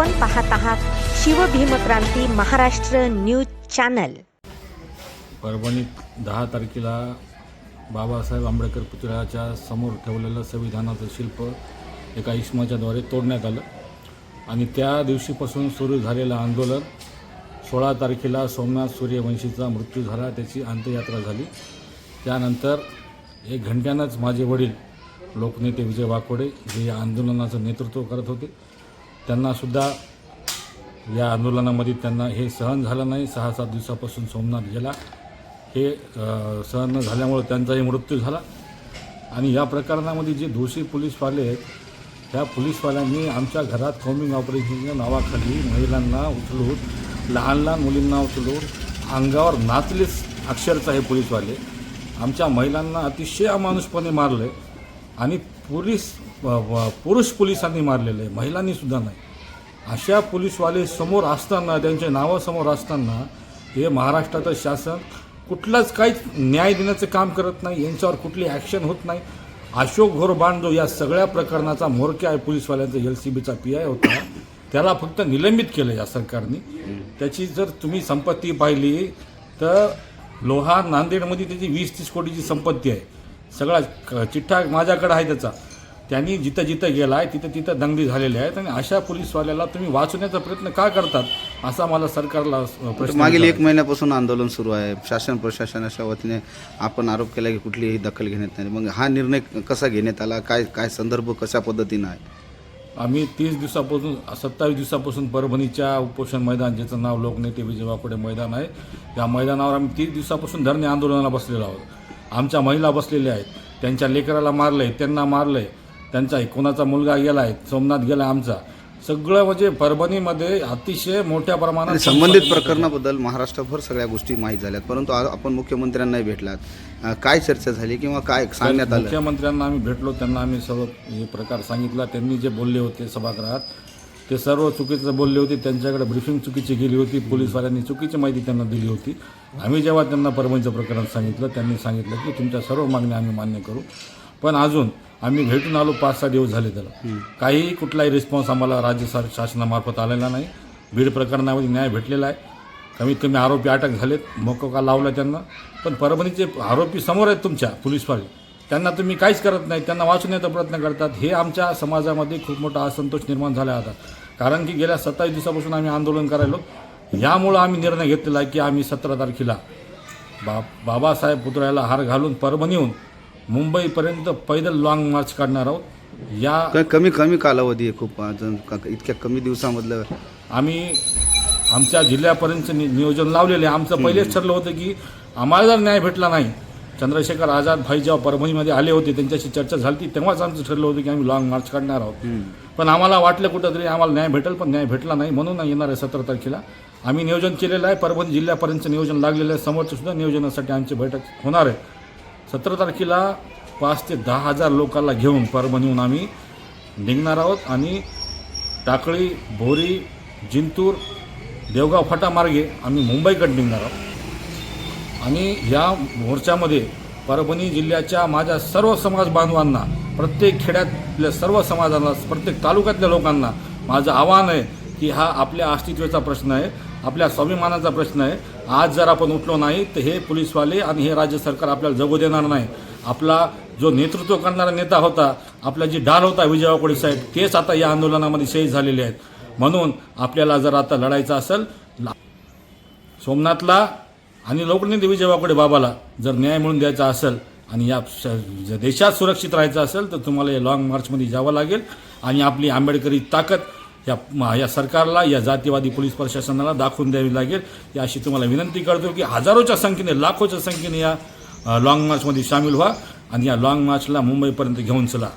आपण पाहत आहात शिवभीमक्रांती महाराष्ट्र न्यूज चॅनल. परभणीत दहा तारखेला बाबासाहेब आंबेडकर पुतळ्याच्या समोर ठेवलेलं संविधानाचं शिल्प एका इस्माच्याद्वारे तोडण्यात आलं. आणि त्या दिवशीपासून सुरू झालेलं आंदोलन सोळा तारखेला सोमनाथ सूर्यवंशीचा मृत्यू झाला त्याची अंत्ययात्रा झाली. त्यानंतर एक घंट्यानंच माझे वडील लोकनेते विजय वाकोडे जे या आंदोलनाचं नेतृत्व करत होते त्यांनासुद्धा या आंदोलनामध्ये त्यांना हे सहन झालं नाही. सहा सात दिवसापासून सोमनाथ गेला. हे सहन न झाल्यामुळं त्यांचाही मृत्यू झाला. आणि या प्रकरणामध्ये जे दोषी पोलीसवाले आहेत त्या पोलीसवाल्यांनी आमच्या घरात कॉम्बिंग ऑपरेशनच्या नावाखाली महिलांना उचलून लहान लहान मुलींना उचलून अंगावर नाचलेच अक्षरचा हे पोलीसवाले आमच्या महिलांना अतिशय अमानुषपणे मारलं. आहे आणि पोलीस पुरुष पोलिसांनी मारलेलं आहे महिलांनी सुद्धा नाही. अशा पोलीसवाले समोर असताना त्यांच्या नावासमोर असताना हे महाराष्ट्राचं शासन कुठलाच काहीच न्याय देण्याचं काम करत नाही यांच्यावर कुठली ॲक्शन होत नाही. अशोक घोरबाण जो या सगळ्या प्रकरणाचा म्होरक्या आहे पोलीसवाल्यांचा एल सी बीचा पी आय होता. त्याला फक्त निलंबित केलं या सरकारने. त्याची जर तुम्ही संपत्ती पाहिली तर लोहा नांदेडमध्ये त्याची वीस तीस कोटीची संपत्ती आहे. सगळा क- चिठ्ठा माझ्याकडे आहे त्याचा. त्यांनी जिथं जिथं गेला आहे तिथं तिथं दंगली झालेल्या आहेत आणि अशा पोलीसवाल्याला तुम्ही वाचवण्याचा प्रयत्न का करतात असा मला सरकारला प्रश्न मागील एक महिन्यापासून आंदोलन सुरू आहे. शासन प्रशासनाच्या वतीने आपण आरोप केला की कुठलीही दखल घेण्यात नाही. मग हा निर्णय कसा घेण्यात आला? काय काय संदर्भ कशा पद्धतीनं आहे? आम्ही तीस दिवसापासून सत्तावीस दिवसापासून परभणीच्या उपोषण मैदान ज्याचं नाव लोकनेते विजय वाकोडे मैदान आहे या मैदानावर आम्ही तीस दिवसापासून धरणे आंदोलनाला बसलेलो आहोत. आमच्या महिला बसलेल्या आहेत. त्यांच्या लेकराला मारलं आहे त्यांना मारलं आहे त्यांचा कोणाचा मुलगा गेला आहे सोमनाथ गेला आमचा. सगळं म्हणजे परभणीमध्ये अतिशय मोठ्या प्रमाणात संबंधित प्रकरणाबद्दल महाराष्ट्रभर सगळ्या गोष्टी माहीत झाल्यात. परंतु आज आपण मुख्यमंत्र्यांनाही भेटलात. काय चर्चा झाली किंवा काय सांगण्यात आलं? मुख्यमंत्र्यांना आम्ही भेटलो त्यांना आम्ही सर्व हे प्रकार सांगितला. त्यांनी जे बोलले होते सभागृहात ते सर्व चुकीचं बोलले होते. त्यांच्याकडे ब्रिफिंग चुकीची गेली होती. पोलीसवाल्यांनी चुकीची माहिती त्यांना दिली होती. आम्ही जेव्हा त्यांना परभणीचं प्रकरण सांगितलं त्यांनी सांगितलं की तुमच्या सर्व मागण्या आम्ही मान्य करू. पण अजून आम्ही भेटून आलो पाच सहा दिवस झाले त्याला. काहीही कुठलाही रिस्पॉन्स आम्हाला राज्य सर शासनामार्फत आलेला नाही. बीड प्रकरणामध्ये न्याय भेटलेला आहे. कमीत कमी आरोपी अटक झालेत. मोकोका लावला त्यांना. पण परभणीचे आरोपी समोर आहेत तुमच्या पोलीसवाले त्यांना तुम्ही काहीच करत नाही. त्यांना वाचवण्याचा प्रयत्न करतात. हे आमच्या समाजामध्ये खूप मोठा असंतोष निर्माण झाला आता. कारण की गेल्या सत्तावीस दिवसापासून आम्ही आंदोलन करायलो. यामुळं आम्ही निर्णय घेतलेला आहे की आम्ही सतरा तारखेला बा बाबासाहेब पुतळ्याला हार घालून परभणीहून मुंबईपर्यंत पैदल लॉंग मार्च काढणार आहोत. या क- कमी कमी कालावधी आहे खूप अजून क- इतक्या कमी दिवसामधलं. आम्ही आमच्या जिल्ह्यापर्यंत नि नियोजन लावलेले आहे. आमचं पहिलेच ठरलं होतं की आम्हाला जर न्याय भेटला नाही चंद्रशेखर आझाद भाई जेव्हा परभणीमध्ये आले होते त्यांच्याशी चर्चा झाली होती, तेव्हाच आमचं ठरलं होतं की आम्ही लॉंग मार्च काढणार आहोत. पण आम्हाला वाटलं कुठंतरी आम्हाला न्याय भेटेल पण न्याय भेटला नाही. म्हणून येणार आहे सतरा तारखेला. आम्ही नियोजन केलेलं आहे. परभणी जिल्ह्यापर्यंत नियोजन लागलेलं आहे. समोरचं सुद्धा नियोजनासाठी आमची बैठक होणार आहे. सतरा तारखेला पाच ते दहा हजार लोकांना घेऊन परभणीहून आम्ही निघणार आहोत आणि टाकळी भोरी जिंतूर देवगाव फाटा मार्गे आम्ही मुंबईकडे निघणार आहोत. आणि या मोर्चामध्ये परभणी जिल्ह्याच्या माझ्या सर्व समाज बांधवांना प्रत्येक खेड्यातल्या सर्व समाजाला प्रत्येक तालुक्यातल्या लोकांना माझं आव्हान आहे की हा आपल्या अस्तित्वाचा प्रश्न आहे आपल्या स्वाभिमानाचा प्रश्न आहे आज जर आपण उठलो नाही तर हे पोलीसवाले आणि हे राज्य सरकार आपल्याला जगू देणार नाही. आपला जो नेतृत्व करणारा नेता होता आपला जी डाल होता विजय वाकोडे साहेब तेच आता या आंदोलनामध्ये शहीद झालेले आहेत. म्हणून आपल्याला जर आता लढायचं असेल ला- सोमनाथला आणि लोकनेते विजय वाकोडे बाबाला जर न्याय मिळून द्यायचा असेल आणि या श- ज- देशात सुरक्षित राहायचं असेल तर तुम्हाला या लॉंग मार्चमध्ये जावं लागेल. आणि आपली आंबेडकरी ताकद या या सरकारला या जातीवादी पोलीस प्रशासनाला दाखवून द्यावी लागेल. या अशी तुम्हाला विनंती करतो की हजारोच्या संख्येने लाखोच्या संख्येने या लाँग लॉंग मार्चमध्ये सामील व्हा आणि या लॉंग मार्चला मुंबईपर्यंत घेऊन चला.